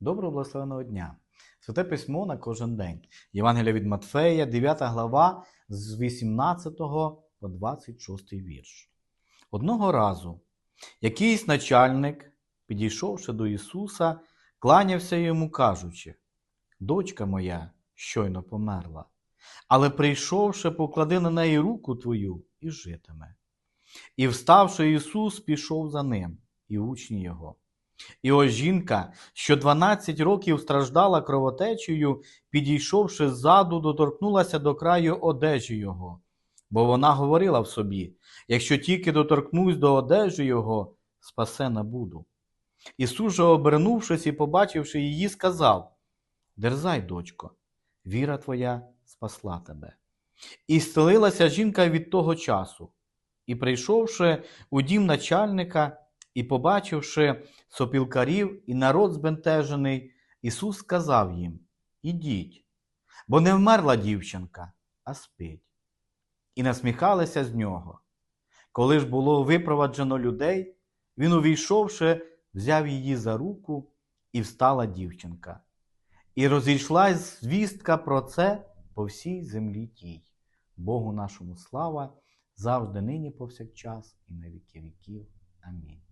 Доброго благословеного дня! Святе письмо на кожен день. Євангелія від Матфея, 9 глава, з 18 по 26 вірш. Одного разу якийсь начальник, підійшовши до Ісуса, кланявся йому, кажучи: Дочка моя щойно померла, але прийшовши, поклади на неї руку твою і житиме. І вставши Ісус, пішов за ним, і учні його. І ось жінка, що 12 років страждала кровотечею, підійшовши ззаду, доторкнулася до краю одежі його, бо вона говорила в собі: якщо тільки доторкнусь до одежі його, спасена буду. Ісус же, обернувшись і побачивши її, сказав: Дерзай, дочко, віра твоя спасла тебе. І стелилася жінка від того часу. І прийшовши у дім начальника, і побачивши сопілкарів і народ збентежений, Ісус сказав їм: Ідіть, бо не вмерла дівчинка, а спить. І насміхалися з нього. Коли ж було випроваджено людей, він, увійшовши, взяв її за руку, і встала дівчинка. І розійшлась звістка про це по всій землі тій. Богу нашому слава, завжди нині повсякчас і на віки віків. Амінь.